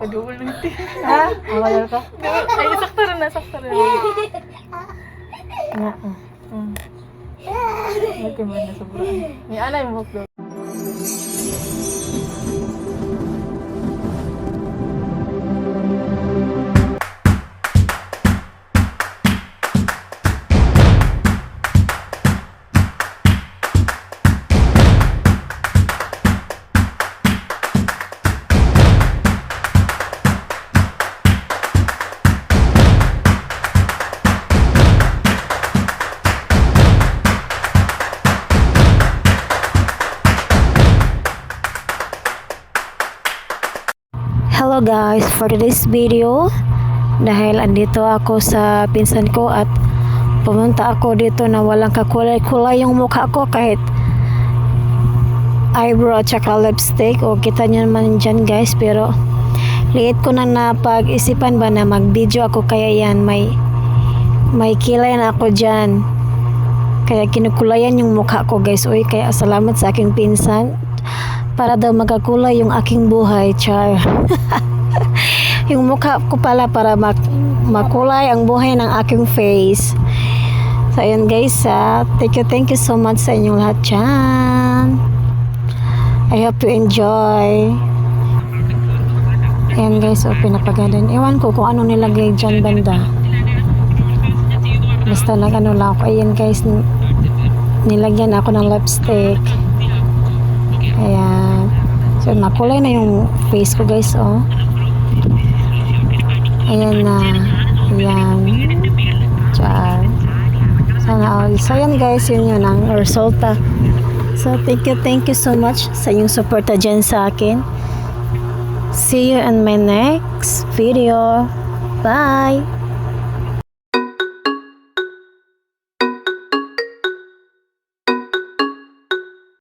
Padul ng ti. Ha? Awal ka? Ay, sakto rin na, sakto rin. Nga. Hmm. Ito mo na sobrang. May anay mo hukdo. Hello guys, for today's video, dahil andito ako sa pinsan ko at pumunta ako dito na walang kakulay-kulay yung mukha ko kahit eyebrow at saka lipstick. O kita nyo naman dyan guys. Pero liit ko na napag-isipan ba na mag-video ako? Kaya yan may may kilay na ako dyan. Kaya kinukulayan yung mukha ko guys. Uy kaya salamat sa aking pinsan para daw magkakulay yung aking buhay char. Yung mukha ko pala para mak- makulay ang buhay ng aking face. So ayun guys ah, thank you thank you so much sa inyong lahat dyan. I hope you enjoy. Ayan guys oh pinapagadan ewan ko kung ano nilagay dyan banda. Basta nag ano lang ako. Ayan guys nilagyan ako ng lipstick. Ayan so makulay na yung face ko guys oh. Ayan na. Ayan. Char. Sana all. So yan guys yun yun ang resulta. So thank you thank you so much sa inyong suporta dyan sa akin. See you in my next video. Bye